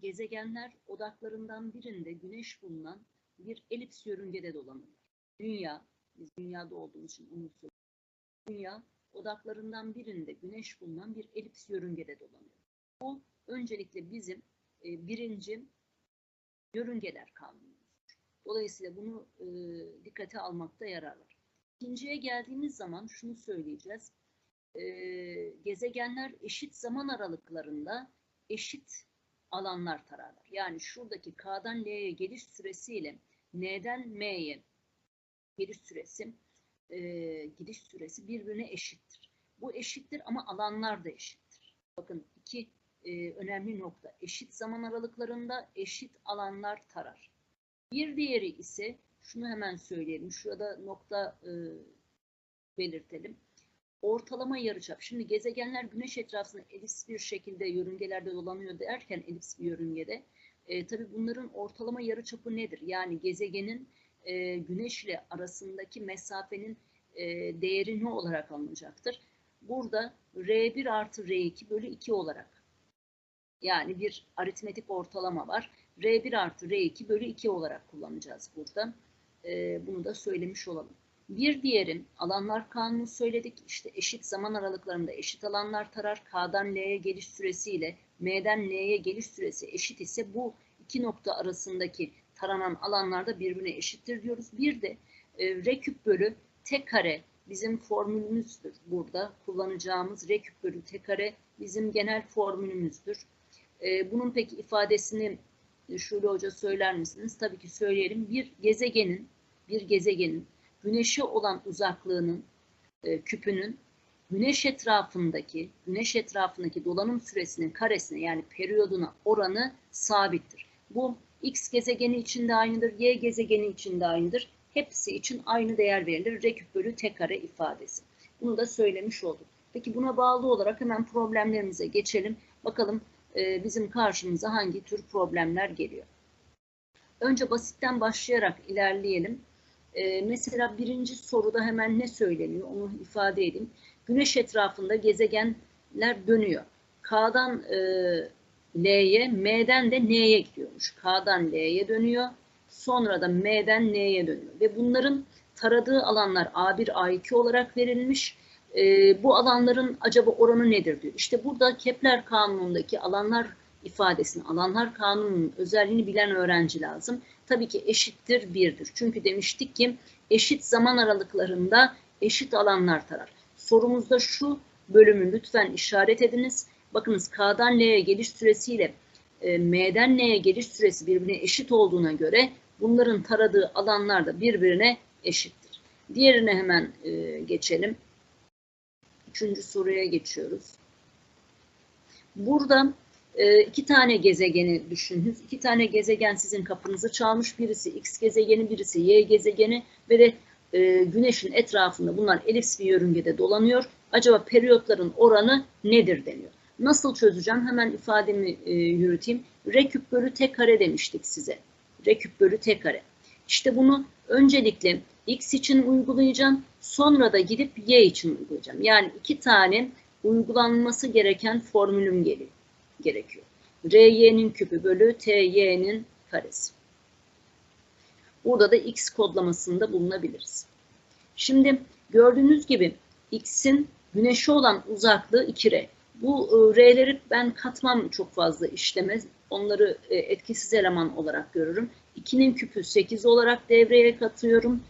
gezegenler odaklarından birinde güneş bulunan bir elips yörüngede dolanıyor. Dünya, biz dünyada olduğumuz için onu. Dünya odaklarından birinde güneş bulunan bir elips yörüngede dolanıyor. Bu öncelikle bizim e, birinci yörüngeler kanunumuzdur. Dolayısıyla bunu e, dikkate almakta yarar var. İkinciye geldiğimiz zaman şunu söyleyeceğiz. E, gezegenler eşit zaman aralıklarında eşit alanlar tararlar. Yani şuradaki K'dan L'ye geliş süresiyle N'den M'ye geliş süresi e, gidiş süresi birbirine eşittir. Bu eşittir ama alanlar da eşittir. Bakın iki e, önemli nokta. Eşit zaman aralıklarında eşit alanlar tarar. Bir diğeri ise şunu hemen söyleyelim. Şurada nokta e, belirtelim. Ortalama yarıçap. Şimdi gezegenler güneş etrafında elips bir şekilde yörüngelerde dolanıyor derken elips bir yörüngede. E, tabii bunların ortalama yarıçapı nedir? Yani gezegenin e, güneş ile arasındaki mesafenin e, değeri ne olarak alınacaktır? Burada R1 artı R2 bölü 2 olarak yani bir aritmetik ortalama var. R1 artı R2 bölü 2 olarak kullanacağız burada. E, bunu da söylemiş olalım. Bir diğeri alanlar kanunu söyledik. İşte eşit zaman aralıklarında eşit alanlar tarar. K'dan L'ye geliş süresiyle M'den N'ye geliş süresi eşit ise bu iki nokta arasındaki taranan alanlarda birbirine eşittir diyoruz. Bir de e, R bölü T kare bizim formülümüzdür. Burada kullanacağımız R küp bölü T kare bizim genel formülümüzdür. E, bunun peki ifadesini Şule Hoca söyler misiniz? Tabii ki söyleyelim. Bir gezegenin bir gezegenin Güneşe olan uzaklığının e, küpünün Güneş etrafındaki Güneş etrafındaki dolanım süresinin karesine yani periyoduna oranı sabittir. Bu X gezegeni için de aynıdır, Y gezegeni için de aynıdır. Hepsi için aynı değer verilir. R küp bölü T kare ifadesi. Bunu da söylemiş olduk. Peki buna bağlı olarak hemen problemlerimize geçelim. Bakalım e, bizim karşımıza hangi tür problemler geliyor. Önce basitten başlayarak ilerleyelim. Ee, mesela birinci soruda hemen ne söyleniyor onu ifade edeyim. Güneş etrafında gezegenler dönüyor. K'dan e, L'ye, M'den de N'ye gidiyormuş. K'dan L'ye dönüyor. Sonra da M'den N'ye dönüyor. Ve bunların taradığı alanlar A1, A2 olarak verilmiş. E, bu alanların acaba oranı nedir diyor. İşte burada Kepler kanunundaki alanlar ifadesini, alanlar kanununun özelliğini bilen öğrenci lazım. Tabii ki eşittir birdir. Çünkü demiştik ki eşit zaman aralıklarında eşit alanlar tarar. Sorumuzda şu bölümü lütfen işaret ediniz. Bakınız K'dan L'ye geliş süresiyle e, M'den N'ye geliş süresi birbirine eşit olduğuna göre bunların taradığı alanlar da birbirine eşittir. Diğerine hemen e, geçelim. Üçüncü soruya geçiyoruz. Burada e, iki tane gezegeni düşününüz. İki tane gezegen sizin kapınızı çalmış. Birisi X gezegeni, birisi Y gezegeni ve de e, Güneş'in etrafında bunlar elips bir yörüngede dolanıyor. Acaba periyotların oranı nedir deniyor. Nasıl çözeceğim? Hemen ifademi e, yürüteyim. R küp bölü T kare demiştik size. R küp bölü T kare. İşte bunu öncelikle X için uygulayacağım. Sonra da gidip Y için uygulayacağım. Yani iki tane uygulanması gereken formülüm geliyor gerekiyor. RY'nin küpü bölü TY'nin karesi. Burada da X kodlamasında bulunabiliriz. Şimdi gördüğünüz gibi X'in güneşe olan uzaklığı 2R. Bu e, R'leri ben katmam çok fazla işleme. Onları e, etkisiz eleman olarak görürüm. 2'nin küpü 8 olarak devreye katıyorum.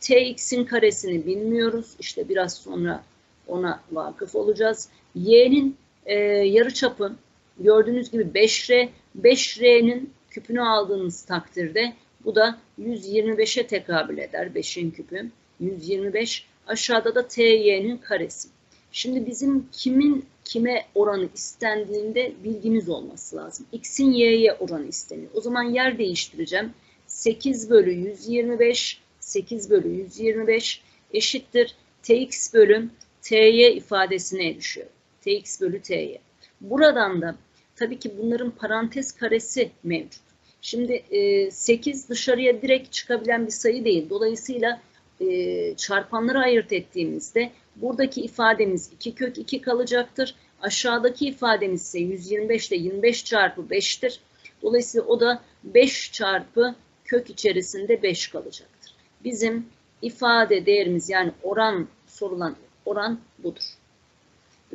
Tx'in karesini bilmiyoruz. İşte biraz sonra ona vakıf olacağız. Y'nin e, yarıçapı Gördüğünüz gibi 5R, 5R'nin küpünü aldığınız takdirde bu da 125'e tekabül eder 5'in küpü. 125 aşağıda da TY'nin karesi. Şimdi bizim kimin kime oranı istendiğinde bilgimiz olması lazım. X'in Y'ye oranı isteniyor. O zaman yer değiştireceğim. 8 bölü 125, 8 bölü 125 eşittir. Tx bölü Ty ifadesine erişiyor. Tx bölü Ty. Buradan da tabii ki bunların parantez karesi mevcut. Şimdi e, 8 dışarıya direkt çıkabilen bir sayı değil. Dolayısıyla e, çarpanları ayırt ettiğimizde buradaki ifademiz 2 kök 2 kalacaktır. Aşağıdaki ifademiz ise 125 ile 25 çarpı 5'tir. Dolayısıyla o da 5 çarpı kök içerisinde 5 kalacaktır. Bizim ifade değerimiz yani oran sorulan oran budur.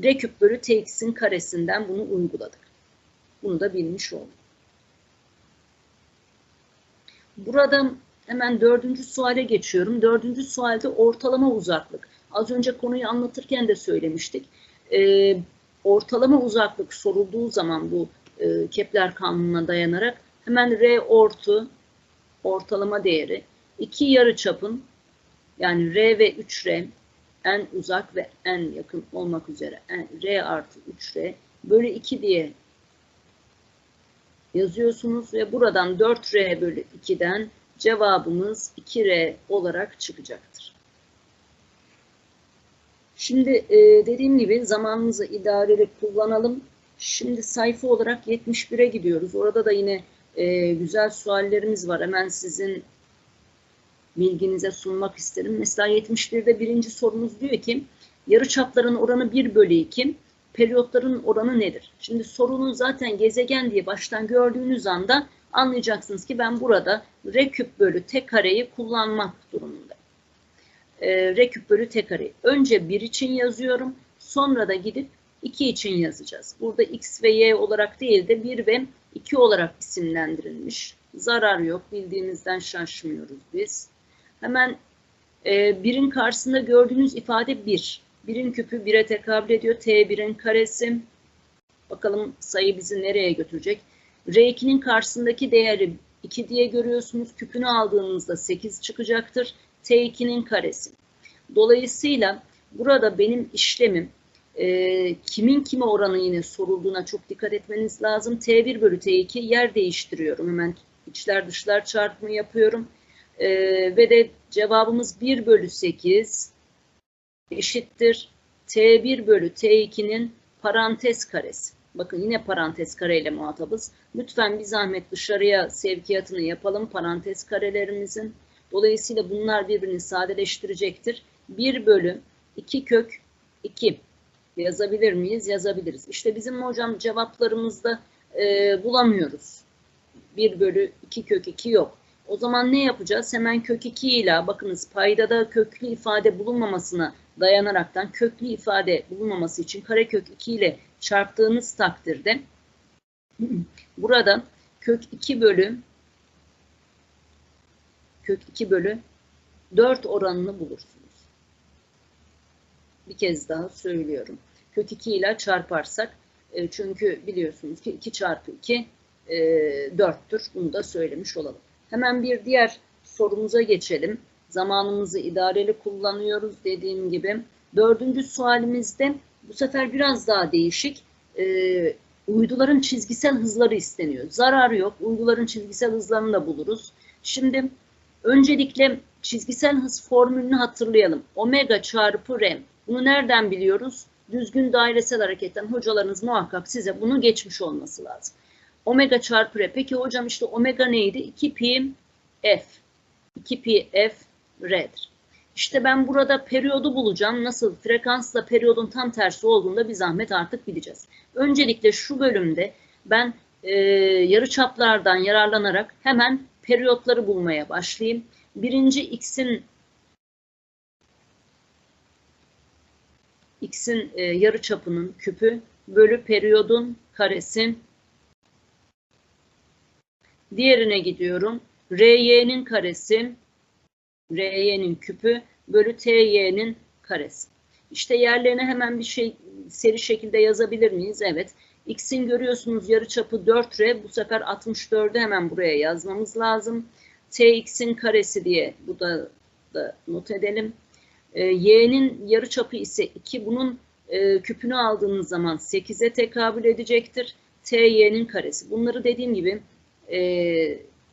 R küp bölü Tx'in karesinden bunu uyguladık. Bunu da bilmiş olduk. Burada hemen dördüncü suale geçiyorum. Dördüncü sualde ortalama uzaklık. Az önce konuyu anlatırken de söylemiştik. Ee, ortalama uzaklık sorulduğu zaman bu e, Kepler kanununa dayanarak hemen R ortu ortalama değeri iki yarı çapın yani R ve 3R en uzak ve en yakın olmak üzere R artı 3R bölü 2 diye yazıyorsunuz ve buradan 4R bölü 2'den cevabımız 2R olarak çıkacaktır. Şimdi e, dediğim gibi zamanımızı idareli kullanalım. Şimdi sayfa olarak 71'e gidiyoruz. Orada da yine e, güzel suallerimiz var. Hemen sizin bilginize sunmak isterim. Mesela 71'de birinci sorumuz diyor ki yarıçapların oranı 1 bölü 2, periyotların oranı nedir? Şimdi sorunun zaten gezegen diye baştan gördüğünüz anda anlayacaksınız ki ben burada r küp bölü t kareyi kullanmak durumundayım. E, r küp bölü t kareyi. Önce 1 için yazıyorum. Sonra da gidip 2 için yazacağız. Burada x ve y olarak değil de 1 ve 2 olarak isimlendirilmiş. Zarar yok. Bildiğimizden şaşmıyoruz biz. Hemen e, birin karşısında gördüğünüz ifade 1. Birin küpü 1'e tekabül ediyor. T1'in karesi. Bakalım sayı bizi nereye götürecek? R2'nin karşısındaki değeri 2 diye görüyorsunuz. Küpünü aldığınızda 8 çıkacaktır. T2'nin karesi. Dolayısıyla burada benim işlemim e, kimin kime oranı yine sorulduğuna çok dikkat etmeniz lazım. T1 bölü T2 yer değiştiriyorum. Hemen içler dışlar çarpımı yapıyorum. E, ve de cevabımız 1 bölü 8 eşittir. T1 bölü T2'nin parantez karesi. Bakın yine parantez kareyle muhatabız. Lütfen bir zahmet dışarıya sevkiyatını yapalım parantez karelerimizin. Dolayısıyla bunlar birbirini sadeleştirecektir. 1 bölü 2 kök 2 yazabilir miyiz? Yazabiliriz. İşte bizim hocam cevaplarımızda e, bulamıyoruz. 1 bölü 2 kök 2 yok. O zaman ne yapacağız? Hemen kök 2 ile bakınız paydada köklü ifade bulunmamasına dayanaraktan köklü ifade bulunmaması için karekök 2 ile çarptığınız takdirde burada kök 2 bölü kök 2 bölü 4 oranını bulursunuz. Bir kez daha söylüyorum. Kök 2 ile çarparsak e, çünkü biliyorsunuz ki 2 çarpı 2 e, 4'tür. Bunu da söylemiş olalım. Hemen bir diğer sorumuza geçelim. Zamanımızı idareli kullanıyoruz dediğim gibi. Dördüncü sualimizde bu sefer biraz daha değişik. E, uyduların çizgisel hızları isteniyor. Zararı yok. Uyduların çizgisel hızlarını da buluruz. Şimdi öncelikle çizgisel hız formülünü hatırlayalım. Omega çarpı r. Bunu nereden biliyoruz? Düzgün dairesel hareketten hocalarınız muhakkak size bunu geçmiş olması lazım. Omega çarpı r. Peki hocam işte omega neydi? 2 pi f. 2 pi f r'dir. İşte ben burada periyodu bulacağım. Nasıl frekansla periyodun tam tersi olduğunda bir zahmet artık bileceğiz. Öncelikle şu bölümde ben e, yarıçaplardan yararlanarak hemen periyotları bulmaya başlayayım. Birinci x'in x'in e, yarıçapının küpü bölü periyodun karesi. Diğerine gidiyorum. RY'nin karesi, RY'nin küpü bölü TY'nin karesi. İşte yerlerine hemen bir şey seri şekilde yazabilir miyiz? Evet. X'in görüyorsunuz yarıçapı 4R. Bu sefer 64'ü hemen buraya yazmamız lazım. Tx'in karesi diye bu da, da not edelim. E, Y'nin yarıçapı ise 2. Bunun e, küpünü aldığınız zaman 8'e tekabül edecektir. T'Y'nin karesi. Bunları dediğim gibi e,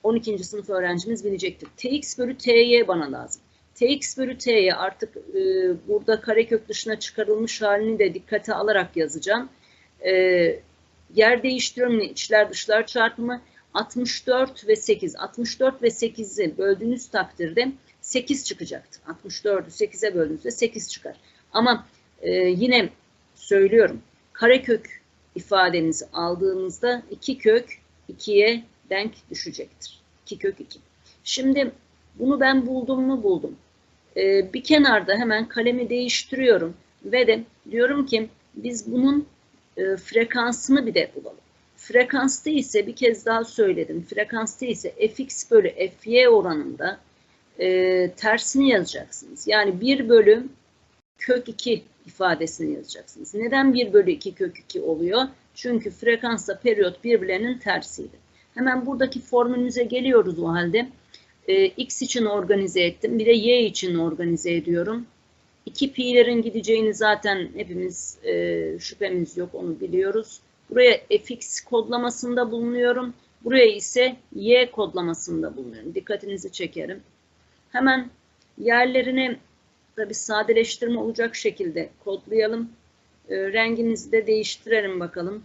12. sınıf öğrencimiz bilecektir. Tx bölü Ty bana lazım. Tx bölü Ty artık e, burada karekök dışına çıkarılmış halini de dikkate alarak yazacağım. E, yer değiştiriyorum. içler dışlar çarpımı 64 ve 8. 64 ve 8'i böldüğünüz takdirde 8 çıkacaktır. 64'ü 8'e böldüğünüzde 8 çıkar. Ama e, yine söylüyorum karekök ifadenizi aldığınızda 2 kök 2'ye denk düşecektir. 2 kök 2. Şimdi bunu ben buldum mu buldum. Ee, bir kenarda hemen kalemi değiştiriyorum ve de diyorum ki biz bunun e, frekansını bir de bulalım. Frekansta ise bir kez daha söyledim. Frekansta ise fx bölü fy oranında e, tersini yazacaksınız. Yani 1 bölü kök 2 ifadesini yazacaksınız. Neden 1 bölü 2 kök 2 oluyor? Çünkü frekansla periyot birbirlerinin tersiydi. Hemen buradaki formülümüze geliyoruz o halde. E, x için organize ettim. Bir de y için organize ediyorum. 2 pi'lerin gideceğini zaten hepimiz e, şüphemiz yok onu biliyoruz. Buraya fx kodlamasında bulunuyorum. Buraya ise y kodlamasında bulunuyorum. Dikkatinizi çekerim. Hemen yerlerini tabi sadeleştirme olacak şekilde kodlayalım. E, rengimizi de değiştirelim bakalım.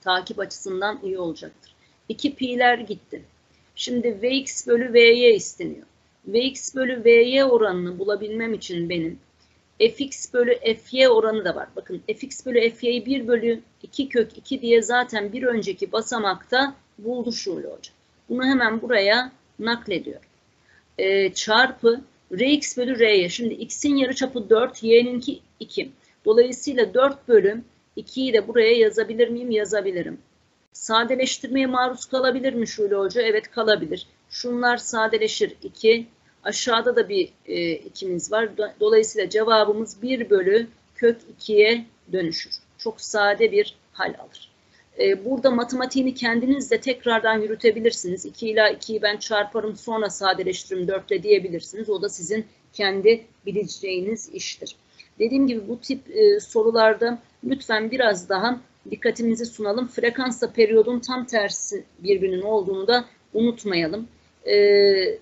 Takip açısından iyi olacaktır. 2 pi'ler gitti. Şimdi Vx bölü Vy isteniyor. Vx bölü Vy oranını bulabilmem için benim fx bölü fy oranı da var. Bakın fx bölü fy'yi 1 bölü 2 kök 2 diye zaten bir önceki basamakta buldu Şule Hoca. Bunu hemen buraya naklediyorum. Ee, çarpı rx bölü r'ye. Şimdi x'in yarıçapı 4, y'ninki 2. Dolayısıyla 4 bölü 2'yi de buraya yazabilir miyim? Yazabilirim. Sadeleştirmeye maruz kalabilir mi Şule Hoca? Evet kalabilir. Şunlar sadeleşir 2. Aşağıda da bir e, ikimiz var. Dolayısıyla cevabımız 1 bölü kök 2'ye dönüşür. Çok sade bir hal alır. E, burada matematiğini kendiniz de tekrardan yürütebilirsiniz. 2 ile 2'yi ben çarparım sonra sadeleştiririm 4 ile diyebilirsiniz. O da sizin kendi bileceğiniz iştir. Dediğim gibi bu tip e, sorularda lütfen biraz daha dikkatimizi sunalım. Frekansla periyodun tam tersi birbirinin olduğunu da unutmayalım. Ee,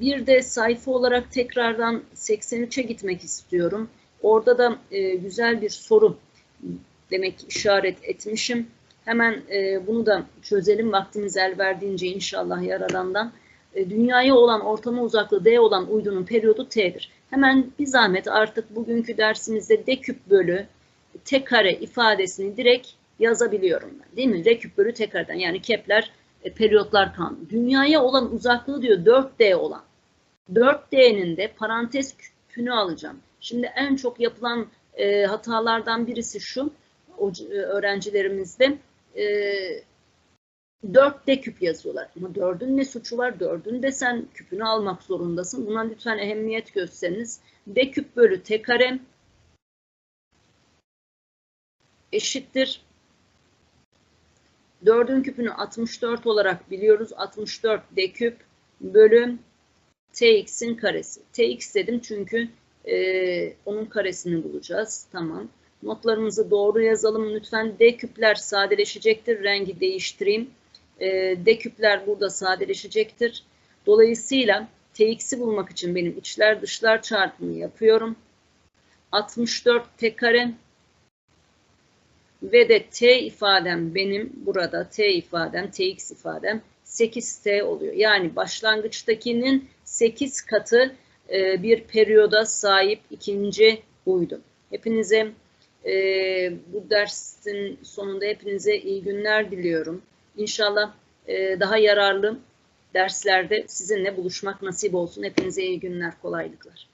bir de sayfa olarak tekrardan 83'e gitmek istiyorum. Orada da e, güzel bir soru demek işaret etmişim. Hemen e, bunu da çözelim vaktimiz el verdiğince inşallah yaradandan. E, dünyaya olan ortama uzaklığı D olan uydunun periyodu T'dir. Hemen bir zahmet artık bugünkü dersimizde D küp bölü T kare ifadesini direkt yazabiliyorum ben. Değil mi? R küp bölü T kareden yani Kepler e, periyotlar kanunu. Dünyaya olan uzaklığı diyor 4D olan. 4D'nin de parantez küpünü alacağım. Şimdi en çok yapılan e, hatalardan birisi şu o, e, öğrencilerimizde e, 4D küp yazıyorlar. Ama 4'ün ne suçu var? 4'ün de sen küpünü almak zorundasın. Buna lütfen ehemmiyet gösteriniz. D küp bölü T kare eşittir 4'ün küpünü 64 olarak biliyoruz. 64 d küp bölü tx'in karesi. tx dedim çünkü e, onun karesini bulacağız. Tamam. Notlarımızı doğru yazalım. Lütfen d küpler sadeleşecektir. Rengi değiştireyim. E, d küpler burada sadeleşecektir. Dolayısıyla tx'i bulmak için benim içler dışlar çarpımı yapıyorum. 64 t kare ve de t ifadem benim burada t ifadem, tx ifadem 8t oluyor. Yani başlangıçtakinin 8 katı e, bir periyoda sahip ikinci uydu. Hepinize e, bu dersin sonunda hepinize iyi günler diliyorum. İnşallah e, daha yararlı derslerde sizinle buluşmak nasip olsun. Hepinize iyi günler, kolaylıklar.